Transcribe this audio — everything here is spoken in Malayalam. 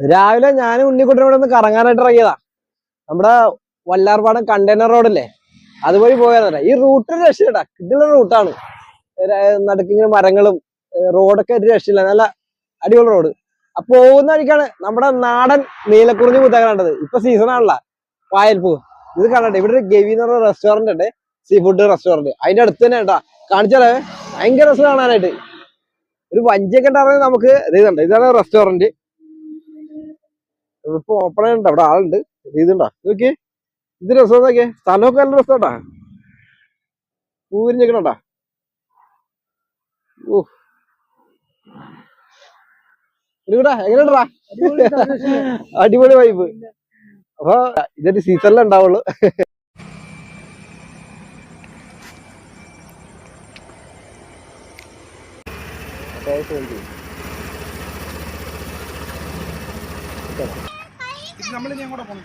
രാവിലെ ഞാൻ ഉണ്ണിക്കുട്ടൻ ഇവിടെ ഒന്ന് കറങ്ങാനായിട്ട് ഇറങ്ങിയതാ. നമ്മുടെ വല്ലാർപാടം കണ്ടെയ്നർ റോഡല്ലേ അതുവഴി പോയതാ ഈ റൂട്ട് രക്ഷയിടാ കിട്ടുള്ള റൂട്ടാണ് നടുക്കിങ്ങനെ മരങ്ങളും റോഡൊക്കെ ഒരു രക്ഷയില്ല. നല്ല അടിപൊളി റോഡ് അപ്പൊ പോകുന്ന വഴിക്കാണ് നമ്മുടെ നാടൻ നീലക്കുറിഞ്ഞി മുത്തക കണ്ടത്. ഇപ്പൊ സീസൺ ആണല്ല. പായൽപ്പൂ. ഇത് കണ്ടെ ഇവിടെ ഒരു ഗവി എന്ന് പറഞ്ഞ റെസ്റ്റോറന്റ് ഉണ്ട്. സീ ഫുഡ് റെസ്റ്റോറന്റ് അതിന്റെ അടുത്ത് തന്നെ കേട്ടാ കാണിച്ചാലേ ഭയങ്കര രസം കാണാനായിട്ട്. ഒരു വഞ്ചിയൊക്കെ ഉണ്ടായിരുന്നെങ്കിൽ നമുക്ക് ഇതാണ് റെസ്റ്റോറന്റ് ഇപ്പൊ ഓപ്പൺ ആയിട്ടുണ്ട്. അവിടെ ആളുണ്ട്. ഇതുണ്ടാ? നോക്കി ഇത് രസം നോക്കിയേ സ്ഥലമൊക്കെ നല്ല രസമാട്ടാ പൂവിരിഞ്ഞിക്കണോട്ടാ ഓ എങ്ങനെയുണ്ടാ അടിപൊളി വൈബ് അപ്പൊ ഇതൊരു സീസണിലേ ഉണ്ടാവുള്ളൂ. നമ്മളിനി അങ്ങോട്ട് പോകണം